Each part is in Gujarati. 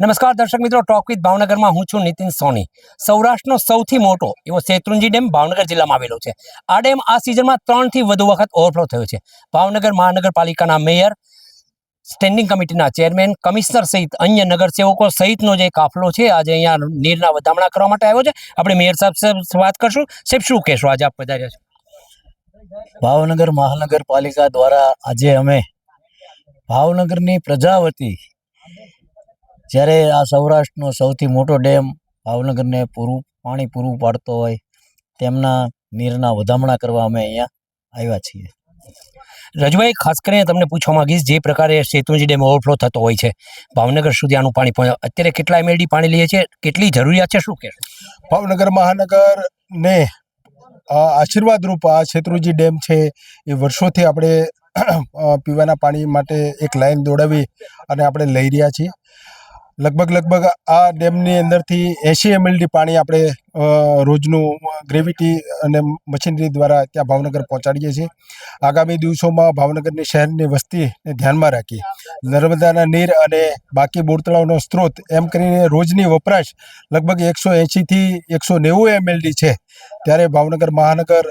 નમસ્કાર દર્શક મિત્રો ટોક વિથ ભાવનગરમાં હું છું નીતિન સોની. સૌરાષ્ટ્રનો સૌથી મોટો એવો શેત્રુંજી ડેમ ભાવનગર જિલ્લામાં આવેલો છે. આ ડેમ આ સિઝનમાં ત્રણથી વધુ વખત ઓવરફ્લો થયો છે. ભાવનગર મહાનગરપાલિકાના મેયર સ્ટેન્ડિંગ કમિટીના ચેરમેન કમિશનર સહિત અન્ય નગરસેવકો સહિતનો જે કાફલો છે, આજે અહીંયા નીરના વધામણા કરવા માટે આવ્યો છે. આપણે મેયર સાહેબ વાત કરશું. સાહેબ, શું કહેશો આજે આપ પધાર્યા છો ભાવનગર મહાનગરપાલિકા દ્વારા આજે અમે ભાવનગરની પ્રજા વતી જ્યારે આ સૌરાષ્ટ્રનો સૌથી મોટો ડેમ ભાવનગરને પૂરું પાણી પૂરું પાડતો હોય, તેમના નીરના વધામણા કરવા અમે અહીંયા આવ્યા છીએ. રજવાઈ, ખાસ કરીને તમને પૂછવા માંગીશ, જે પ્રકારે શેત્રુંજી ડેમ ઓવરફ્લો થતો હોય છે, ભાવનગર સુધી આનું પાણી પહોંચે. અત્યારે કેટલા એમએલડી પાણી લઈએ છે કેટલી જરૂરિયાત છે, શું કહેશો? ભાવનગર મહાનગરને આશીર્વાદરૂપ આ શેત્રુજી ડેમ છે, એ વર્ષોથી આપણે પીવાના પાણી માટે એક લાઈન દોડાવી અને આપણે લઈ રહ્યા છીએ. લગભગ લગભગ આ ડેમની અંદરથી એંશી એમએલડી પાણી આપણે રોજનું ગ્રેવિટી અને મશીનરી દ્વારા ત્યાં ભાવનગર પહોંચાડીએ છીએ. આગામી દિવસોમાં ભાવનગરની શહેરની વસ્તીને ધ્યાનમાં રાખી નર્મદાના નીર અને બાકી બોરતળાવનો સ્ત્રોત, એમ કરીને રોજની વપરાશ લગભગ એકસો એંશીથી એકસો નેવું એમએલડી છે. ત્યારે ભાવનગર મહાનગર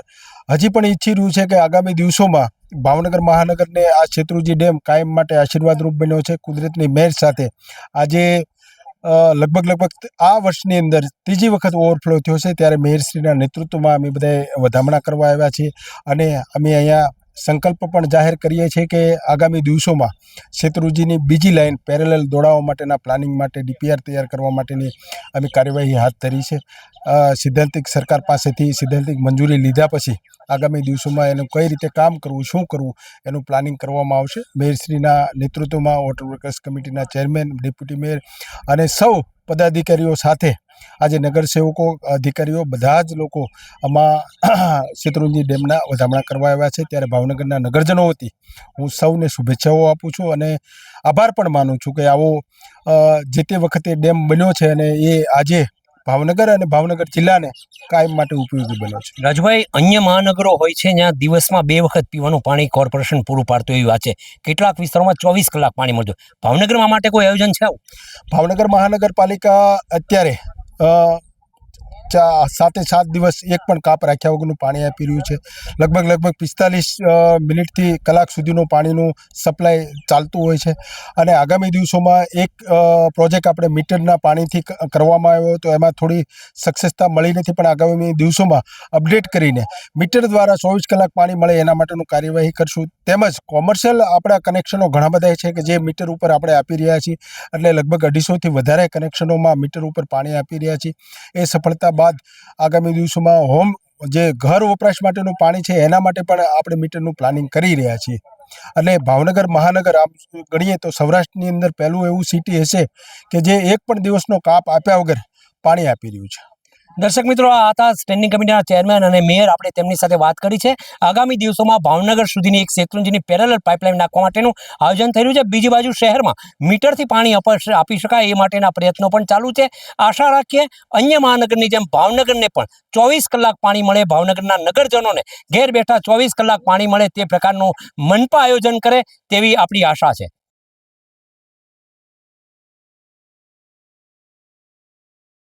હજી પણ ઈચ્છી રહ્યું છે કે આગામી દિવસોમાં ભાવનગર મહાનગરને આ શેત્રુજી ડેમ કાયમ માટે આશીર્વાદરૂપ બન્યો છે. કુદરતની મહેર સાથે આજે લગભગ લગભગ આ વર્ષની અંદર ત્રીજી વખત ઓવરફ્લો થયો છે. ત્યારે મેયરશ્રીના નેતૃત્વમાં અમે બધાએ વધામણા કરવા આવ્યા છીએ અને અમે અહીંયા સંકલ્પ પણ જાહેર કરીએ છીએ કે આગામી દિવસોમાં શેત્રુજીની બીજી લાઇન પેરેલલ દોડાવવા માટેના પ્લાનિંગ માટે ડીપીઆર તૈયાર કરવા માટેની અમે કાર્યવાહી હાથ ધરી છે. સિદ્ધાંતિક સરકાર પાસેથી સિદ્ધાંતિક મંજૂરી લીધા પછી આગામી દિવસોમાં એનું કઈ રીતે કામ કરવું, શું કરવું એનું પ્લાનિંગ કરવામાં આવશે. મેયરશ્રીના નેતૃત્વમાં વોટર વર્કર્સ કમિટીના ચેરમેન ડેપ્યુટી મેયર અને સૌ પદાધિકારીઓ સાથે આજે નગરસેવકો અધિકારીઓ બધા જ લોકો આમાં શેત્રુંજી ડેમના વધામણા કરવા આવ્યા છે. ત્યારે ભાવનગરના નગરજનો વતી હું સૌને શુભેચ્છાઓ આપું છું અને આભાર પણ માનું છું કે આવો જે તે વખતે ડેમ બન્યો છે અને એ આજે ભાવનગર અને ભાવનગર જિલ્લાને કાયમ માટે ઉપયોગી બન્યો છે. રાજભાઈ અન્ય મહાનગરો હોય છે જ્યાં દિવસમાં બે વખત પીવાનું પાણી કોર્પોરેશન પૂરું પાડતું એવી વાત છે. કેટલાક વિસ્તારોમાં ચોવીસ કલાક પાણી મળતું. ભાવનગરમાં માટે કોઈ આયોજન છે ભાવનગર મહાનગરપાલિકા અત્યારે Uh, ચા સાતે સાત દિવસ એક પણ કાપ રાખ્યા વગરનું પાણી આપી રહ્યું છે. લગભગ લગભગ પિસ્તાલીસ મિનિટથી કલાક સુધીનું પાણીનું સપ્લાય ચાલતું હોય છે. અને આગામી દિવસોમાં એક પ્રોજેક્ટ આપણે મીટરના પાણીથી કરવામાં આવ્યો તો એમાં થોડી સક્સેસતા મળી નથી, પણ આગામી દિવસોમાં અપડેટ કરીને મીટર દ્વારા ચોવીસ કલાક પાણી મળે એના માટેનું કાર્યવાહી કરશું. તેમજ કોમર્શિયલ આપણા કનેક્શનો ઘણા બધા છે કે જે મીટર ઉપર આપણે આપી રહ્યા છીએ. એટલે લગભગ અઢીસોથી વધારે કનેક્શનોમાં મીટર ઉપર પાણી આપી રહ્યા છીએ. એ સફળતા બાદ આગામી દિવસોમાં હોમ જે ઘર વપરાશ માટેનું પાણી છે, એના માટે પણ આપણે મીટરનું પ્લાનિંગ કરી રહ્યા છીએ. અને ભાવનગર મહાનગર આમ ગણીએ તો સૌરાષ્ટ્રની અંદર પહેલું એવું સિટી હશે કે જે એક પણ દિવસનો કાપ આપ્યા વગર પાણી આપી રહ્યું છે. દર્શક મિત્રો, આ હતા સ્ટેન્ડિંગ કમિટીના ચેરમેન અને મેયર આપણે તેમની સાથે વાત કરી છે. આગામી દિવસોમાં ભાવનગર સુધીની એક શેત્રુંજીની પેરેલલ પાઇપલાઇન નાખવા માટેનું આયોજન થઈ રહ્યું છે. બીજી બાજુ શહેરમાં મીટરથી પાણી આપી શકાય એ માટેના પ્રયત્નો પણ ચાલુ છે. આશા રાખીએ અન્ય મહાનગરની જેમ ભાવનગરને પણ ચોવીસ કલાક પાણી મળે, ભાવનગરના નગરજનોને ઘેર બેઠા ચોવીસ કલાક પાણી મળે તે પ્રકારનું મનપા આયોજન કરે તેવી આપણી આશા છે.